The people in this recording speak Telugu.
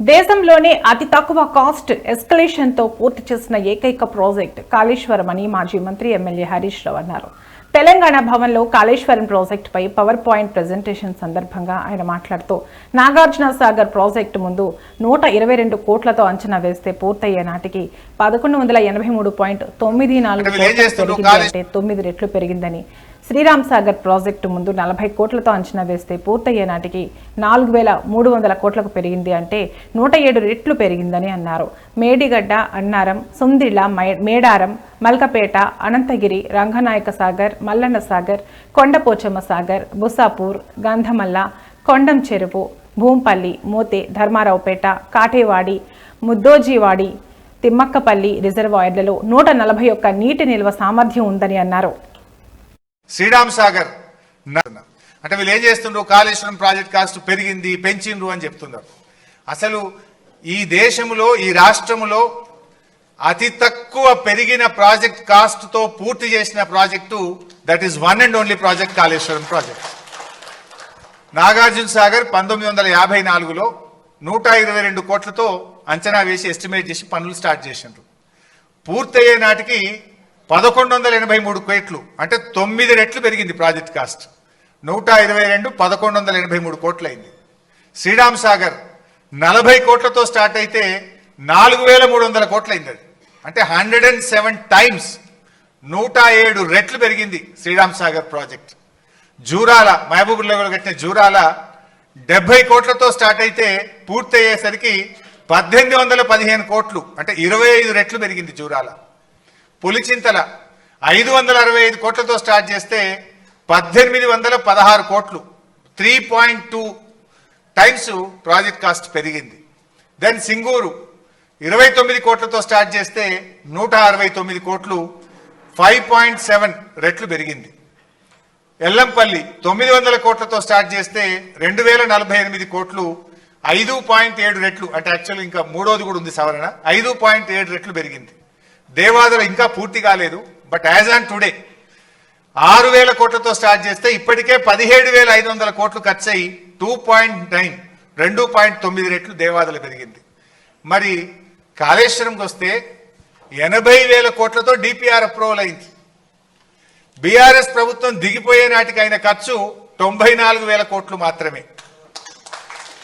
దేశంలోనే అతి తక్కువ కాస్ట్ ఎస్కలేషన్తో పూర్తి చేసిన ఏకైక ప్రాజెక్ట్ కాళేశ్వరం అని మాజీ మంత్రి ఎమ్మెల్యే హరీష్ రావు అన్నారు. తెలంగాణ భవన్లో కాళేశ్వరం ప్రాజెక్టుపై పవర్ పాయింట్ ప్రెజెంటేషన్ సందర్భంగా ఆయన మాట్లాడుతూ నాగార్జున సాగర్ ప్రాజెక్టు ముందు నూట ఇరవై రెండు కోట్లతో అంచనా వేస్తే పూర్తయ్యే నాటికి పదకొండు వందల ఎనభై మూడు పాయింట్ తొమ్మిది నాలుగు అంటే తొమ్మిది రెట్లు పెరిగిందని శ్రీరామ్ సాగర్ ప్రాజెక్టు ముందు నలభై కోట్లతో అంచనా వేస్తే పూర్తయ్యే నాటికి నాలుగు వేల మూడు వందల కోట్లకు పెరిగింది అంటే నూట ఏడు రెట్లు పెరిగిందని అన్నారు. మేడిగడ్డ అన్నారం సుందిళ్ళ మై- మేడారం మల్కపేట అనంతగిరి రంగనాయక సాగర్ మల్లన్న సాగర్ కొండపోచమ్మ సాగర్ బుసాపూర్ గంధమల్ల కొండం చెరువు భూంపల్లి మోతే ధర్మారావుపేట కాటేవాడి ముద్దోజీవాడి తిమ్మక్కపల్లి రిజర్వాయర్లలో నూట నలభై ఒక్క నీటి నిల్వ సామర్థ్యం ఉందని అన్నారు. శ్రీరామ్ సాగర్. అంటే వీళ్ళు ఏం చేస్తుండ్రు? కాళేశ్వరం ప్రాజెక్ట్ కాస్ట్ పెరిగింది పెంచిండ్రు అని చెప్తున్నారు. అసలు ఈ దేశంలో ఈ రాష్ట్రములో అతి తక్కువ పెరిగిన ప్రాజెక్ట్ కాస్ట్తో పూర్తి చేసిన project that is one and only project Kaleshwaram project. Nagarjuna Sagar పంతొమ్మిది వందల యాభై నాలుగులో నూట ఇరవై రెండు కోట్లతో అంచనా వేసి ఎస్టిమేట్ చేసి పనులు స్టార్ట్ చేసిండ్రు. పూర్తయ్యే నాటికి పదకొండు వందల ఎనభై మూడు కోట్లు. అంటే తొమ్మిది రెట్లు పెరిగింది ప్రాజెక్ట్ కాస్ట్. నూట ఇరవై రెండు పదకొండు వందల ఎనభై మూడు కోట్లయింది. శ్రీరామ్ సాగర్ నలభై కోట్లతో స్టార్ట్ అయితే నాలుగు వేల మూడు వందల కోట్లయింది అది. అంటే హండ్రెడ్ అండ్ సెవెన్ టైమ్స్ నూట ఏడు రెట్లు పెరిగింది శ్రీరామ్ సాగర్ ప్రాజెక్ట్. జూరాల మహబూబ్నగర్ కట్టిన జూరాల డెబ్బై కోట్లతో స్టార్ట్ అయితే పూర్తయ్యేసరికి పద్దెనిమిది వందల పదిహేను కోట్లు. అంటే ఇరవై ఐదు రెట్లు పెరిగింది జూరాల. పులిచింతల ఐదు వందల అరవై ఐదు కోట్లతో స్టార్ట్ చేస్తే పద్దెనిమిది వందల పదహారు కోట్లు. Three point two times project cost పెరిగింది. దెన్ సింగూరు ఇరవై తొమ్మిది కోట్లతో స్టార్ట్ చేస్తే నూట అరవై తొమ్మిది కోట్లు ఫైవ్ పాయింట్ సెవెన్ రెట్లు పెరిగింది. ఎల్లంపల్లి తొమ్మిది వందల కోట్లతో స్టార్ట్ చేస్తే రెండు వేల నలభై ఎనిమిది కోట్లు ఐదు పాయింట్ ఏడు రెట్లు. అంటే యాక్చువల్ ఇంకా మూడోది కూడా ఉంది సవరణ. ఐదు పాయింట్ ఏడు రెట్లు పెరిగింది. దేవాదులు ఇంకా పూర్తి కాలేదు బట్ యాజ్ ఆన్ టుడే ఆరు వేల కోట్లతో స్టార్ట్ చేస్తే ఇప్పటికే పదిహేడు వేల ఐదు వందల కోట్లు ఖర్చు అయ్యి టూ పాయింట్ నైన్ రెండు పాయింట్ తొమ్మిది రెట్లు దేవాదులు పెరిగింది. మరి కాళేశ్వరంకి వస్తే ఎనభై వేల కోట్లతో డిపిఆర్ అప్రూవల్ అయింది. బీఆర్ఎస్ ప్రభుత్వం దిగిపోయే నాటికి అయిన ఖర్చు తొంభై నాలుగు వేల కోట్లు మాత్రమే.